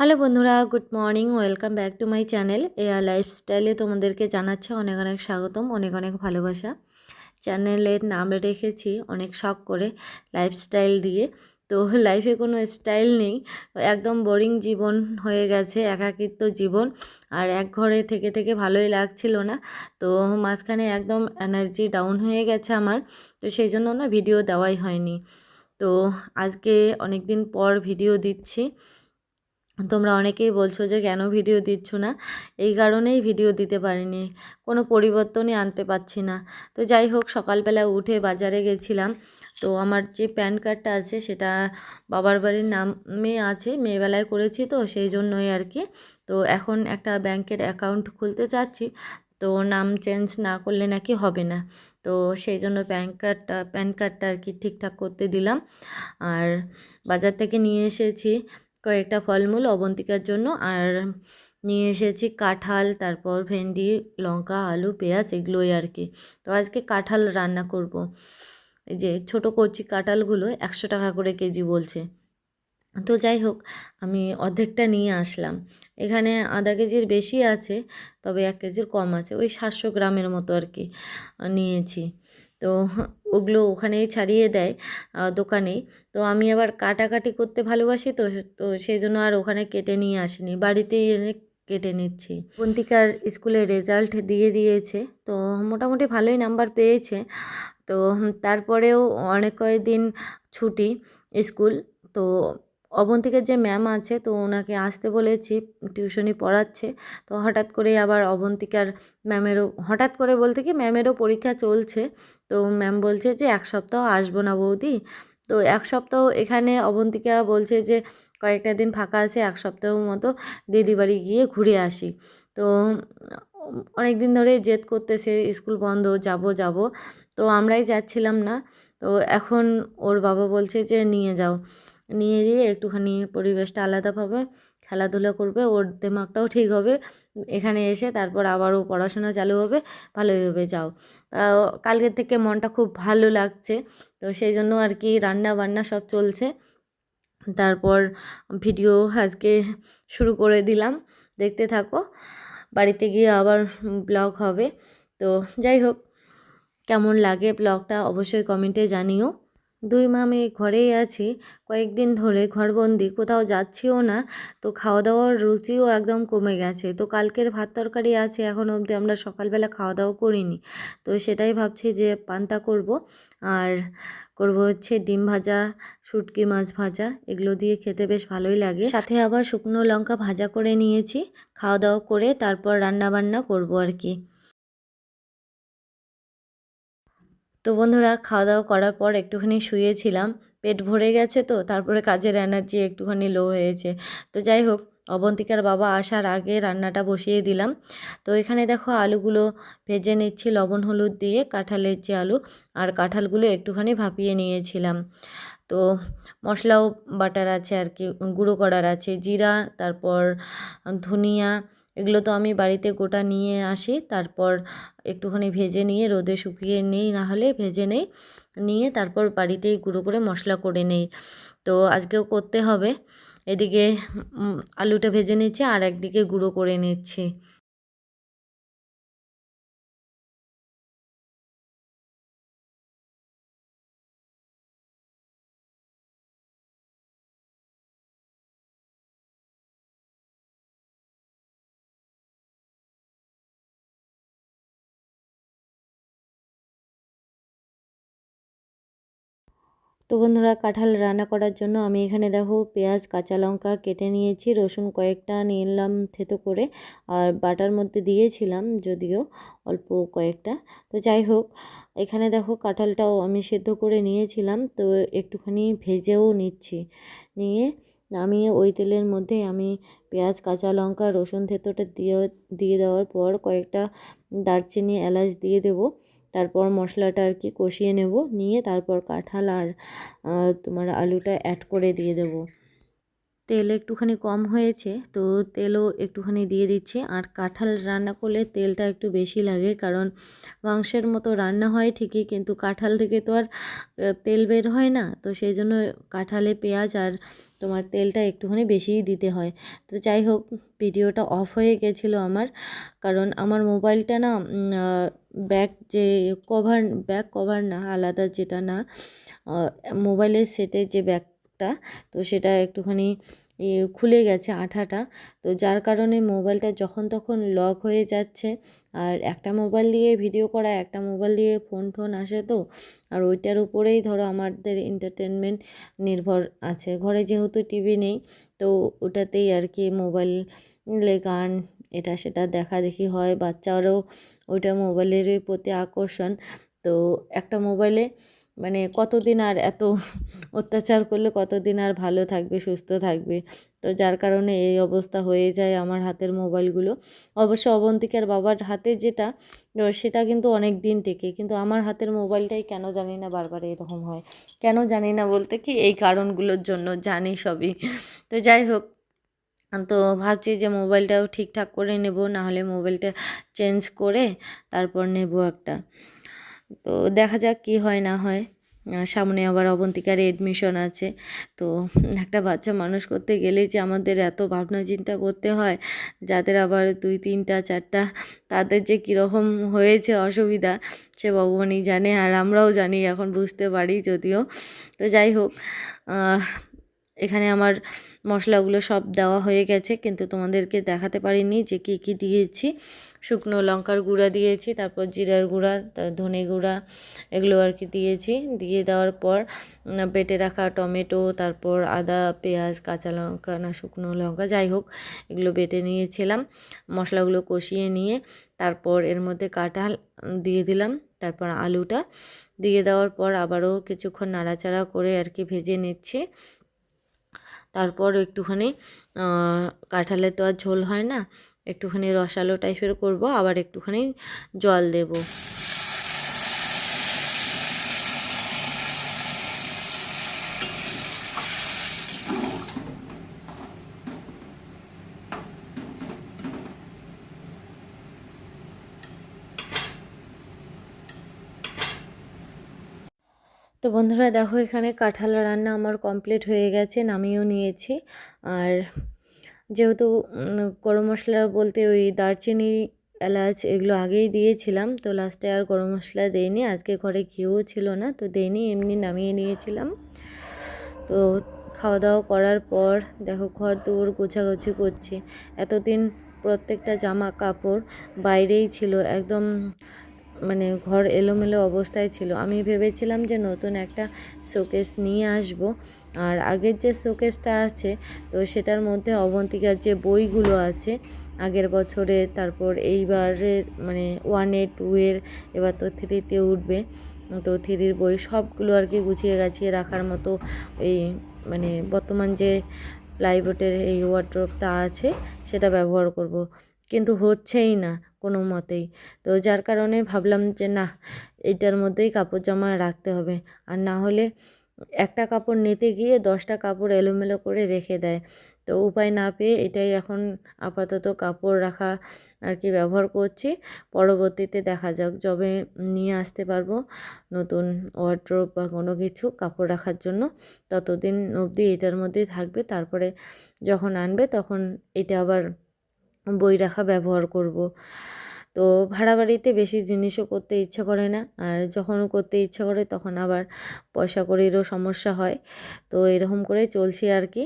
Hello বন্ধুরা, good morning, welcome back to my channel. Air লাইফস্টাইলে তোমাদেরকে জানাচ্ছে অনেক অনেক স্বাগতম, অনেক অনেক ভালোবাসা। চ্যানেলের নাম রেখেছি, অনেক শখ করে লাইফস্টাইল দিয়ে। তো লাইফে কোনো স্টাইল নেই, একদম বোরিং জীবন হয়ে গেছে, একাকিত্ব জীবন। আর এক ঘরে থেকে থেকে ভালোই লাগছিল না, তো মাঝখানে একদম এনার্জি ডাউন হয়ে গেছে আমার, তো সেই জন্য না ভিডিও দেওয়াই হয়নি। তো আজকে অনেক দিন পর ভিডিও দিচ্ছি। তোমরা অনেকেই বলছো যে, কেন ভিডিও দিচ্ছ না? এই কারণেই ভিডিও দিতে পারিনি। কোনো পরিবর্তনই আনতে পারছি না। তো যাই হোক, সকালবেলা উঠে বাজারে গেছিলাম। তো আমার যে প্যান কার্ডটা আছে, সেটা বাবার বাড়ির নামে আছে, মেয়েবেলায় করেছি তো, সেই জন্যই আর কি। তো এখন একটা ব্যাংকের অ্যাকাউন্ট খুলতে চাচ্ছি। তো নাম চেঞ্জ না করলে নাকি হবে না। তো সেই জন্য প্যান কার্ডটা প্যান কার্ডটা আর কি ঠিকঠাক করতে দিলাম। আর বাজার থেকে নিয়ে এসেছি। কয়েকটা ফলমূল অবন্তিকার জন্য। আর নিয়ে এসেছি কাঁঠাল, তারপর ভেন্ডি, লঙ্কা, আলু, পেঁয়াজ, এগুলোই আর কি। তো আজকে কাঁঠাল রান্না করব। এই যে ছোটো কচি কাঁঠালগুলো একশো টাকা করে কেজি বলছে। তো যাই হোক, আমি অর্ধেকটা নিয়ে আসলাম। এখানে আধা কেজির বেশি আছে, তবে এক কেজির কম আছে। ওই সাতশো গ্রামের মতো আর কি নিয়েছি। তো ওগুলো ওখানেই ছাড়িয়ে দেয় দোকানে। তো আমি আবার কাটাকাটি করতে ভালোবাসি তো তো সেই জন্য আর ওখানে কেটে নিয়ে আসিনি, বাড়িতেই এনে কেটে নিচ্ছি। পন্তিকার স্কুলে রেজাল্ট দিয়ে দিয়েছে, তো মোটামুটি ভালোই নাম্বার পেয়েছে। তো তারপরেও অনেক কয়েকদিন ছুটি স্কুল, তো অবন্তিকের যে ম্যাম আছে, তো ওনাকে আসতে বলেছি টিউশনি পড়াচ্ছে। তো হঠাৎ করে আবার অবন্তিকার ম্যামেরও, হঠাৎ করে বলতে কি ম্যামেরও পরীক্ষা চলছে। তো ম্যাম বলছে যে, এক সপ্তাহ আসব না বৌদি। তো এক সপ্তাহ এখানে অবন্তিকা বলছে যে, কয়েকটা দিন ফাঁকা আছে, এক সপ্তাহ মতো দিদি বাড়ি গিয়ে ঘুরে আসি। তো অনেক দিন ধরে জেদ করতেছে, স্কুল বন্ধ, যাব যাব। তো আমরাই যাচ্ছিলাম না। তো এখন ওর বাবা বলছে যে, নিয়ে যাও। নিয়ে গিয়ে একটুখানি পরিবেশটা আলাদাভাবে খেলাধুলা করবে, ওর দিমাগটাও ঠিক হবে। এখানে এসে তারপর আবারও পড়াশোনা চালু হবে ভালোই হবে যাও কালকের থেকে মনটা খুব ভালো লাগছে, তো সেই জন্য আর কি রান্না বান্না সব চলছে। তারপর ভিডিও আজকে শুরু করে দিলাম, দেখতে থাকো। বাড়িতে গিয়ে আবার ব্লগ হবে, তো যাই হোক, কেমন লাগে ব্লগটা অবশ্যই কমেন্টে জানিও। দুই মা আমি ঘরেই আছি। কয়েকদিন ধরে ঘরবন্দি, কোথাও যাচ্ছিও না, তো খাওয়া দাওয়ার রুচিও একদম কমে গেছে। তো কালকের ভাত তরকারি আছে, এখন অবধি আমরা সকালবেলা খাওয়া দাওয়া করিনি। তো সেটাই ভাবছি যে পান্তা করব, আর করব হচ্ছে ডিম ভাজা, শুটকি মাছ ভাজা, এগুলো দিয়ে খেতে বেশ ভালোই লাগে। সাথে আবার শুকনো লঙ্কা ভাজা করে নিয়েছি খাওয়া দাওয়া করে তারপর রান্না বান্না করব আর কি। তো বন্ধুরা খাওয়া দাওয়া করার পর একটুখানি শুয়েছিলাম, পেট ভরে গেছে তো, তারপরে কাজের এনার্জি একটুখানি লো হয়েছে। তো যাই হোক, অবন্তিকার বাবা আসার আগে রান্নাটা বসিয়ে দিলাম। তো এখানে দেখো আলুগুলো ভেজে নিচ্ছি, লবণ, হলুদ দিয়ে কাঁঠালের যে আলু, আর কাঁঠালগুলো একটুখানি ভাপিয়ে নিয়েছিলাম। তো মশলাও বাটার আছে আর কি, গুঁড়ো করার আছে, জিরা, তারপর ধনিয়া এগুলো তো আমি বাড়িতে গোটা নিয়ে আসি, তারপর একটুখানি ভেজে নিয়ে, রোদে শুকিয়ে নিই না হলে ভেজে নেই, নিয়ে তারপর বাড়িতেই গুঁড়ো করে মশলা করে নেই। তো আজকেও করতে হবে। এদিকে আলুটা ভেজে নিচ্ছি আর একদিকে গুঁড়ো করে নিচ্ছি। তো বন্ধুরা কাঁঠাল রান্না করার জন্য আমি এখানে দেখো পেঁয়াজ, কাঁচা লঙ্কা কেটে নিয়েছি, রসুন কয়েকটা নিয়ে নিলাম থেতো করে আর বাটার মধ্যে দিয়েছিলাম যদিও অল্প কয়েকটা। তো যাই হোক, এখানে দেখো কাঁঠালটাও আমি সেদ্ধ করে নিয়েছিলাম, তো একটুখানি ভেজেও নিচ্ছি। নিয়ে নামিয়ে ওই তেলের মধ্যে আমি পেঁয়াজ, কাঁচা লঙ্কা, রসুন থেতোটা দিয়ে দিয়ে দেওয়ার পর কয়েকটা দারচিনি, এলাচ দিয়ে দেবো। তারপর মশলাটা আর কি কষিয়ে নেব, নিয়ে তারপর কাঁঠাল আর তোমার আলুটা অ্যাড করে দিয়ে দেব। তেল একটুখানি কম হয়েছে, তো তেলও একটুখানি দিয়ে দিচ্ছি। আর কাঁঠাল রান্না করলে তেলটা একটু বেশি লাগে, কারণ মাংসের মতো রান্না হয় ঠিকই, কিন্তু কাঁঠাল থেকে তো আর তেল বের হয় না। তো সেই জন্য কাঁঠালে পেঁয়াজ আর তোমার তেলটা একটুখানি বেশিই দিতে হয়। তো যাই হোক, ভিডিওটা অফ হয়ে গেছিল আমার, কারণ আমার মোবাইলটা না ব্যাক যে কভার ব্যাক কভার না, আলাদা যেটা না মোবাইলের সেটের যে ব্যাগটা তো সেটা একটুখানি খুলে গেছে আঠাটা। তো যার কারণে মোবাইলটা যখন তখন লক হয়ে যাচ্ছে। আর একটা মোবাইল দিয়ে ভিডিও করা, একটা মোবাইল দিয়ে ফোন টোন আসে তো। আর ওইটার উপরেই ধরো আমাদের এন্টারটেনমেন্ট নির্ভর আছে। ঘরে যেহেতু টিভি নেই, তো ওটাতেই আর কি মোবাইলে গান, এটা সেটা দেখা দেখি হয়। বাচ্চারও ওইটা মোবাইলেরই প্রতি আকর্ষণ। তো একটা মোবাইলে মানে কতদিন আর এত অত্যাচার করলে কতদিন আর ভালো থাকবে, সুস্থ থাকবে? তো যার কারণে এই অবস্থা হয়ে যায় আমার হাতের মোবাইলগুলো। অবশ্য অবন্তিকার বাবার হাতে যেটা সেটা কিন্তু অনেক দিন টেকে। কিন্তু আমার হাতের মোবাইলটাই কেন জানি না বারবার এরকম হয়। কেন জানি না বলতে কি, এই কারণগুলোর জন্য জানি সবই। তো যাই হোক, তো ভাবছি যে মোবাইলটাও ঠিকঠাক করে নেব, নাহলে মোবাইলটা চেঞ্জ করে তারপর নেব একটা। তো দেখা যাক কি হয়, না হয়। সামনে আবার অবন্তিকার এডমিশন আছে। তো একটা বাচ্চা মানুষ করতে গেলেই যে আমাদের এত ভাবনা চিন্তা করতে হয়, যাদের আবার দুই, তিনটা, চারটা, তাদের যে কীরকম হয়েছে অসুবিধা, সে ভগবানই জানে। আর আমরাও জানি, এখন বুঝতে পারি যদিও। তো যাই হোক এখানে আমার মশলাগুলো সব দেওয়া হয়ে গেছে, কিন্তু তোমাদেরকে দেখাতে পারিনি যে কী কী দিয়েছি। শুকনো লঙ্কার গুঁড়া দিয়েছি, তারপর জিরার গুঁড়া ধনে গুঁড়া, এগুলো আর কি দিয়েছি। দিয়ে দেওয়ার পর বেটে রাখা টমেটো, তারপর আদা, পেঁয়াজ, কাঁচা লঙ্কা না শুকনো লঙ্কা, যাই হোক, এগুলো বেটে নিয়েছিলাম। মশলাগুলো কষিয়ে নিয়ে, তারপর এর মধ্যে কাঁঠাল দিয়ে দিলাম, তারপর আলুটা। দিয়ে দেওয়ার পর আবারও কিছুক্ষণ নাড়াচাড়া করে আর কি ভেজে নিচ্ছি। তারপর একটুখানি কাঁঠালে তো আর ঝোল হয় না, একটুখানি রসালো টাইপের করব, আবার একটুখানি জল দেব। বন্ধুরা দেখো, এখানে কাঁঠাল রান্না আমার কমপ্লিট হয়ে গেছে, নামিয়েও নিয়েছি। আর যেহেতু গরম মশলা বলতে ওই দারচিনি, এলাচ এগুলো আগেই দিয়েছিলাম, তো লাস্টে আর গরম মশলা দেইনি। আজকে ঘরে ঘিও ছিল না, তো দেইনি, এমনি নামিয়ে নিয়েছিলাম। তো খাওয়া দাওয়া করার পর দেখো ঘর দৌড় গোছাগুছি করছি। এতদিন প্রত্যেকটা জামা কাপড় বাইরেই ছিল, একদম মানে ঘর এলোমেলো অবস্থায় ছিল। আমি ভেবেছিলাম যে নতুন একটা শোকেস নিয়ে আসব। আর আগের যে শোকেসটা আছে, তো সেটার মধ্যে অবন্তিকার যে বইগুলো আছে, আগের বছরে, তারপর এইবারে মানে ওয়ানে টু এর, এবার তো থ্রিতে উঠবে। তো থ্রির বই সবগুলো আর কি গুছিয়ে গাছিয়ে রাখার মতো এই মানে বর্তমান যে প্লাইবোর্ডের এই ওয়ার্ড্রপটা আছে, সেটা ব্যবহার করব। কিন্তু হচ্ছেই না। কোনো মতেই। তো যার কারণে ভাবলাম যে, না, এটার মধ্যেই কাপড় জামা রাখতে হবে। আর না হলে একটা কাপড় নিতে গিয়ে দশটা কাপড় এলোমেলো করে রেখে দেয়। তো উপায় না পেয়ে এটাই এখন আপাতত কাপড় রাখা আর কি ব্যবহার করছি। পরবর্তীতে দেখা যাক যবে নিয়ে আসতে পারব নতুন ওয়ার্ড্রোব বা কোনো কিছু কাপড় রাখার জন্য। ততদিন অবধি এটার মধ্যেই থাকবে। তারপরে যখন আনবে তখন এটা আবার বই রাখা ব্যবহার করব। তো ভাড়া বাড়িতে বেশি জিনিসও করতে ইচ্ছা করে না। আর যখন করতে ইচ্ছা করে তখন আবার পয়সা কড়িরও সমস্যা হয়। তো এরকম করে চলছি আর কি।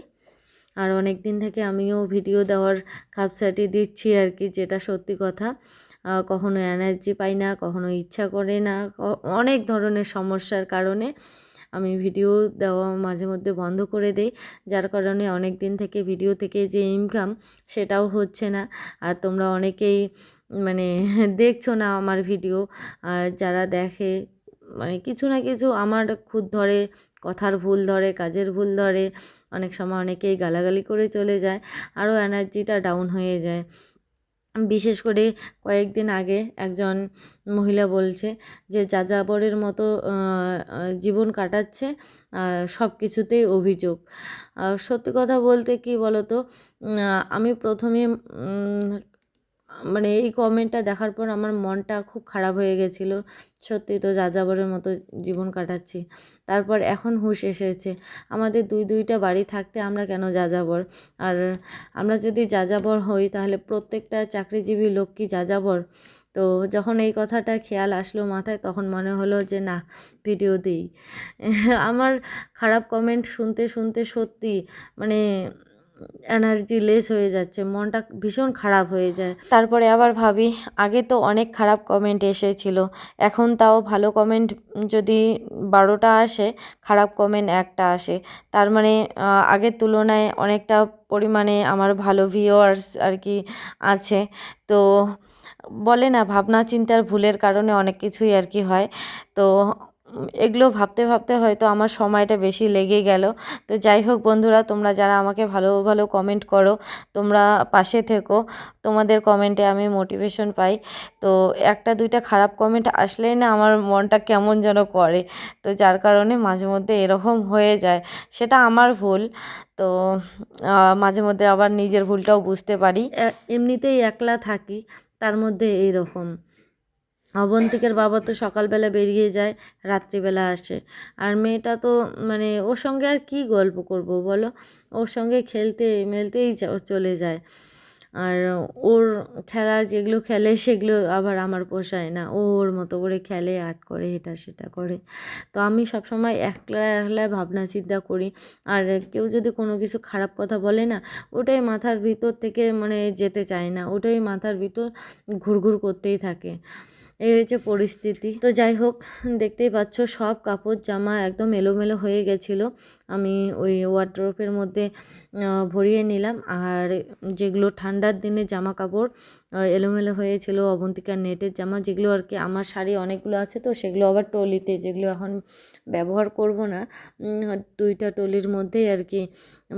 আর অনেক দিন থেকে আমিও ভিডিও দেওয়ার খাপসাটি দিচ্ছি আর কি, যেটা সত্যি কথা। কখনো এনার্জি পাই না, কখনো ইচ্ছা করে না অনেক ধরনের সমস্যার কারণে আমি ভিডিও দেওয়া মাঝে মধ্যে বন্ধ করে দেই। যার কারণে অনেক দিন থেকে ভিডিও থেকে যে ইনকাম সেটাও হচ্ছে না। আর তোমরা অনেকেই মানে দেখছ না আমার ভিডিও। আর যারা দেখে মানে কিছু না কিছু আমার খুদ ধরে, কথার ভুল ধরে, কাজের ভুল ধরে, অনেক সময় অনেকেই গালাগালি করে চলে যায়। আরও এনার্জিটা ডাউন হয়ে যায়। বিশেষ করে কয়েকদিন আগে একজন মহিলা বলছে যে যাযাবরের মতো জীবন কাটাচ্ছে, আর সব কিছুতেই অভিযোগ। সত্যি কথা বলতে কি বলতো আমি প্রথমে মানে এই কমেন্টটা দেখার পর আমার মনটা খুব খারাপ হয়ে গেছিল। সত্যি তো যাযাবরের মতো জীবন কাটাচ্ছি। তারপর এখন হুঁশ এসেছে, আমাদের দুই দুইটা বাড়ি থাকতে আমরা কেন যাযাবর? আর আমরা যদি যাযাবর হই তাহলে প্রত্যেকটা চাকরিজীবী লোক কি যাযাবর? তো যখন এই কথাটা খেয়াল আসলো মাথায় তখন মনে হলো যে, না, ভিডিও দিই। আমার খারাপ কমেন্ট শুনতে শুনতে সত্যি মানে এনার্জি লেস হয়ে যাচ্ছে, মনটা ভীষণ খারাপ হয়ে যায়। তারপরে আবার ভাবি, আগে তো অনেক খারাপ কমেন্ট এসেছিল, এখন তাও ভালো কমেন্ট যদি বারোটা আসে, খারাপ কমেন্ট একটা আসে। তার মানে আগের তুলনায় অনেকটা পরিমাণে আমার ভালো ভিউয়ার্স আর কি আছে। তো বলে না ভাবনা চিন্তার ভুলের কারণে অনেক কিছুই আর কি হয়। তো এগুলো ভাবতে ভাবতে হয়তো আমার সময়টা বেশি লেগে গেল। তো যাই হোক বন্ধুরা, তোমরা যারা আমাকে ভালো ভালো কমেন্ট করো, তোমরা পাশে থেকো। তোমাদের কমেন্টে আমি মোটিভেশন পাই। তো একটা, দুইটা খারাপ কমেন্ট আসলেই না আমার মনটা কেমন যেন করে। তো যার কারণে মাঝে মধ্যে এরকম হয়ে যায়। সেটা আমার ভুল। তো মাঝে মধ্যে আবার নিজের ভুলটাও বুঝতে পারি। এমনিতেই একলা থাকি, তার মধ্যে এইরকম। অবন্তিকের বাবা তো সকালবেলা বেরিয়ে যায়, রাত্রিবেলা আসে। আর মেয়েটা তো মানে ওর সঙ্গে আর কি গল্প করব বলো? ওর সঙ্গে খেলতে মেলতেই চলে যায়। আর ওর খেলা যেগুলো খেলে সেগুলো আবার আমার পোষায় না। ও ওর মতো করে খেলে আর্ট করে, এটা সেটা করে। তো আমি সবসময় একলা একলা ভাবনা চিন্তা করি। আর কেউ যদি কোনো কিছু খারাপ কথা বলে না, ওটাই মাথার ভিতর থেকে মানে যেতে চায় না। ওটাই মাথার ভিতর ঘুরঘুর করতেই থাকে। এই হচ্ছে পরিস্থিতি। তো যাই হোক দেখতেই পাচ্ছ সব কাপড় জামা একদম এলোমেলো হয়ে গেছিল। আমি ওই ওয়ার্ড্রপের মধ্যে ভরিয়ে নিলাম। আর যেগুলো ঠান্ডার দিনে জামা কাপড় এলোমেলো হয়েছিল অবন্তিকার নেটের জামা, যেগুলো আর কি আমার শাড়ি অনেকগুলো আছে তো, সেগুলো আবার টলিতে, যেগুলো এখন ব্যবহার করব না দুইটা টলির মধ্যেই আর কি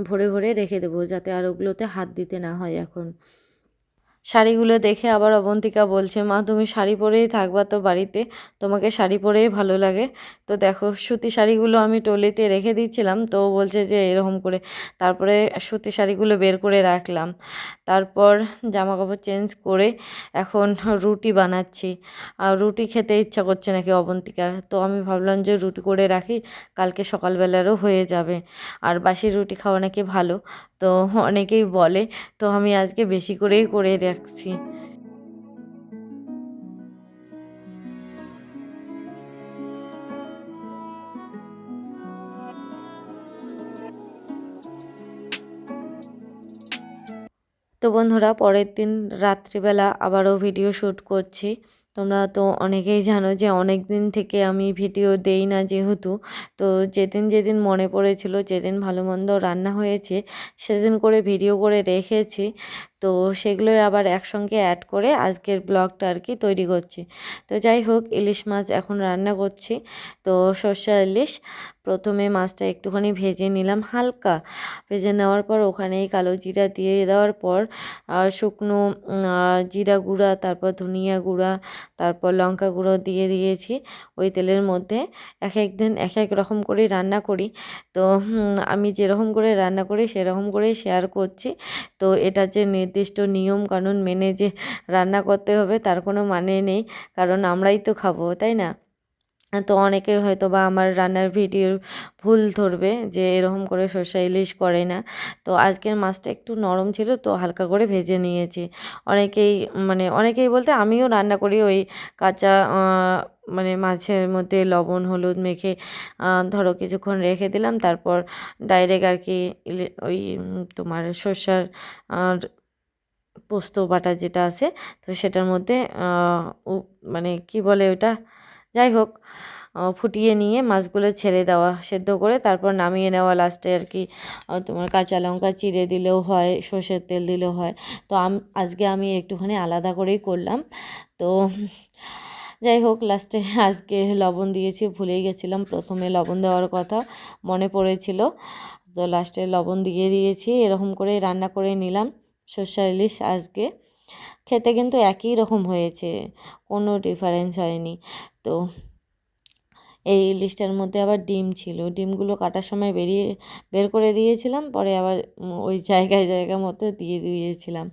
ভরে ভরে রেখে দেবো, যাতে আর ওগুলোতে হাত দিতে না হয় এখন। শাড়িগুলো দেখে আবার অবন্তিকা বলছে, মা, তুমি শাড়ি পরেই থাকবা তো বাড়িতে? তোমাকে শাড়ি পরেই ভালো লাগে? তো দেখো, সুতি শাড়িগুলো আমি টলিতে রেখে দিচ্ছিলাম, তো বলছে যে এরকম করে। তারপরে সুতি শাড়িগুলো বের করে রাখলাম। তারপর জামা কাপড় চেঞ্জ করে এখন রুটি বানাচ্ছি। আর রুটি খেতে ইচ্ছা করছে নাকি অবন্তিকার? তো আমি ভাবলাম যে রুটি করে রাখি, কালকে সকালবেলারও হয়ে যাবে। আর বাসি রুটি খাওয়া নাকি ভালো। তো অনেকেই বলে, তো আমি আজকে বেশি করেই করে রাখছি তো বন্ধুরা, পরের দিন রাত্রিবেলা আবারও ভিডিও শ্যুট করছি। তোমরা তো অনেকেই জানো যে অনেক দিন থেকে আমি ভিডিও দেই না যেহেতু। তো যেদিন যেদিন মনে পড়েছিল, যেদিন ভালো মন্দ রান্না হয়েছে, সেদিন করে ভিডিও করে রেখেছি। তো সেগুলোই আবার একসঙ্গে অ্যাড করে আজকের ব্লগটা আর কি তৈরি করছি। তো যাই হোক, ইলিশ মাছ এখন রান্না করছি। তো সর্ষা ইলিশ, প্রথমে মাছটা একটুখানি ভেজে নিলাম হালকা। ভেজে নেওয়ার পর ওখানেই কালো জিরা দিয়ে দেওয়ার পর শুকনো জিরা গুঁড়া, তারপর ধনিয়া গুঁড়া, তারপর লঙ্কা গুঁড়ো দিয়ে দিয়েছি ওই তেলের মধ্যে। এক এক দিন এক এক রকম করে রান্না করি। তো আমি যেরকম করে রান্না করি সেরকম করেই শেয়ার করছি। তো এটা যে নির্দিষ্ট নিয়ম কানুন মেনে যে রান্না করতে হবে, তার কোনো মানে নেই। কারণ আমরাই তো খাব, তাই না? তো অনেকে হয়তো বা আমার রান্নার ভিডিও ভুল ধরবে যে এরকম করে সর্ষে ইলিশ করে না। তো আজকের মাছটা একটু নরম ছিল, তো হালকা করে ভেজে নিয়েছি। অনেকেই মানে অনেকেই বলতে আমিও রান্না করি ওই কাঁচা মানে মাছের মধ্যে লবণ, হলুদ মেখে ধরো কিছুক্ষণ রেখে দিলাম। তারপর ডাইরেক্ট আর কি ওই তোমার সর্ষার পোস্ত বাটা যেটা আছে, তো সেটার মধ্যে মানে কি বলে ওটা? যাই হোক ফুটিয়ে নিয়ে মাছগুলো ছেড়ে দেওয়া সেদ্ধ করে তারপর নামিয়ে নেওয়া লাস্টে আর কি তোমার কাঁচা লঙ্কা চিড়ে দিলেও হয়, সর্ষের তেল দিলেও হয়। তো আজকে আমি একটুখানি আলাদা করেই করলাম। তো যাই হোক, লাস্টে আজকে লবণ দিয়েছি, ভুলেই গেছিলাম প্রথমে লবণ দেওয়ার কথা, মনে পড়েছিল। তো লাস্টে লবণ দিয়ে দিয়েছি, এরকম করে রান্না করে নিলাম। সর্ষা ইলিশ আজকে। খেতে কিন্তু একই রকম হয়েছে, কোনো ডিফারেন্স হয়নি। তো এই ইলিশটার মধ্যে আবার ডিম ছিল। ডিমগুলো কাটার সময় বেরিয়ে বের করে দিয়েছিলাম, পরে আবার ওই জায়গায় জায়গা মতো দিয়ে দিয়েছিলাম।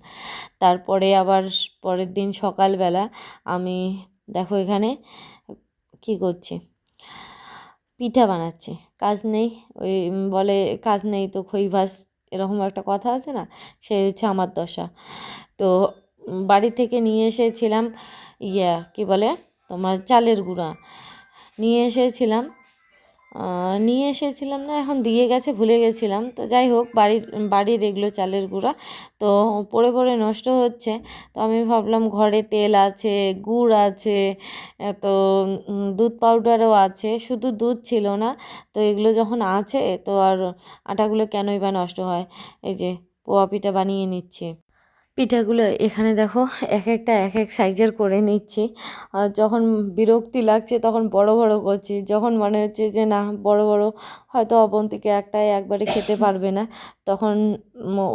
তারপরে আবার পরের দিন সকালবেলা আমি, দেখো এখানে কি করছি? পিঠা বানাচ্ছি। কাজ নেই, ওই বলে কাজ নেই তো খই ভাস এরকম একটা কথা আছে না? সে হচ্ছে আমার দশা। তো বাড়ি থেকে নিয়ে এসেছিলাম ইয়া, কি বলে? তোমার চালের গুঁড়া। নিয়ে এসেছিলাম নিয়ে এসেছিলাম না, এখন দিয়ে গেছে, ভুলে গেছিলাম। তো যাই হোক, বাড়ির বাড়ির এগুলো চালের গুঁড়া। তো পড়ে পড়ে নষ্ট হচ্ছে। তো আমি ভাবলাম ঘরে তেল আছে, গুড় আছে তো দুধ পাউডারও আছে। শুধু দুধ ছিল না, তো এগুলো যখন আছে, তো আর আটাগুলো কেনই বা নষ্ট হয়? এই যে, পোয়া পিঠা বানিয়ে নিচ্ছি। পিঠাগুলো এখানে দেখো এক একটা এক এক সাইজের করে নিচ্ছি। আর যখন বিরক্তি লাগছে তখন বড় বড় করছি। যখন মনে হচ্ছে যে না, বড় বড় হয়তো অবন্তিকে একটাই একবারে খেতে পারবে না, তখন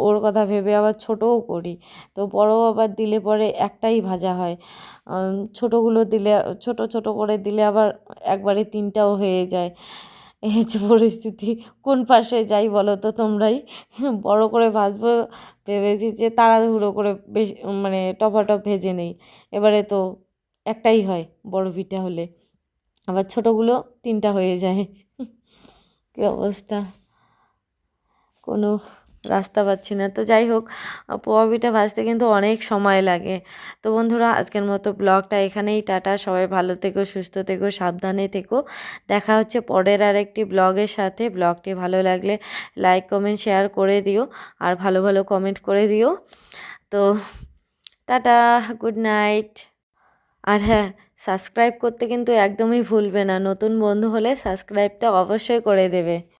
ওর কথা ভেবে আবার ছোটও করি। তো বড় আবার দিলে পরে একটাই ভাজা হয়। ছোটোগুলো দিলে, ছোট ছোট করে দিলে আবার একবারে তিনটাও হয়ে যায়। এই যে পরিস্থিতি, কোন পাশে যাই বলো তো তোমরাই? বড় করে ভাজবো ভেবেছি যে তাড়াহুড়ো করে বেশ মানে টপাটপ ভেজে নেই। এবারে তো একটাই হয় বড় পিঠা হলে। আবার ছোটোগুলো তিনটা হয়ে যায়। কী অবস্থা? কোনো রাস্তা পাচ্ছি না। তো যাই হোক পোয়া পিঠা ভাজতে কিন্তু অনেক সময় লাগে। তো বন্ধুরা, আজকের মতো ব্লগটা এখানেই টাটা। সবাই ভালো থেকো, সুস্থ থেকো, সাবধানে থেকো। দেখা হচ্ছে পরের আর একটি ব্লগের সাথে। ব্লগটি ভালো লাগলে লাইক, কমেন্ট, শেয়ার করে দিও আর ভালো ভালো কমেন্ট করে দিও। তো টাটা, গুড নাইট। আর হ্যাঁ সাবস্ক্রাইব করতে কিন্তু একদমই ভুলবে না। নতুন বন্ধু হলে সাবস্ক্রাইবটা অবশ্যই করে দেবে।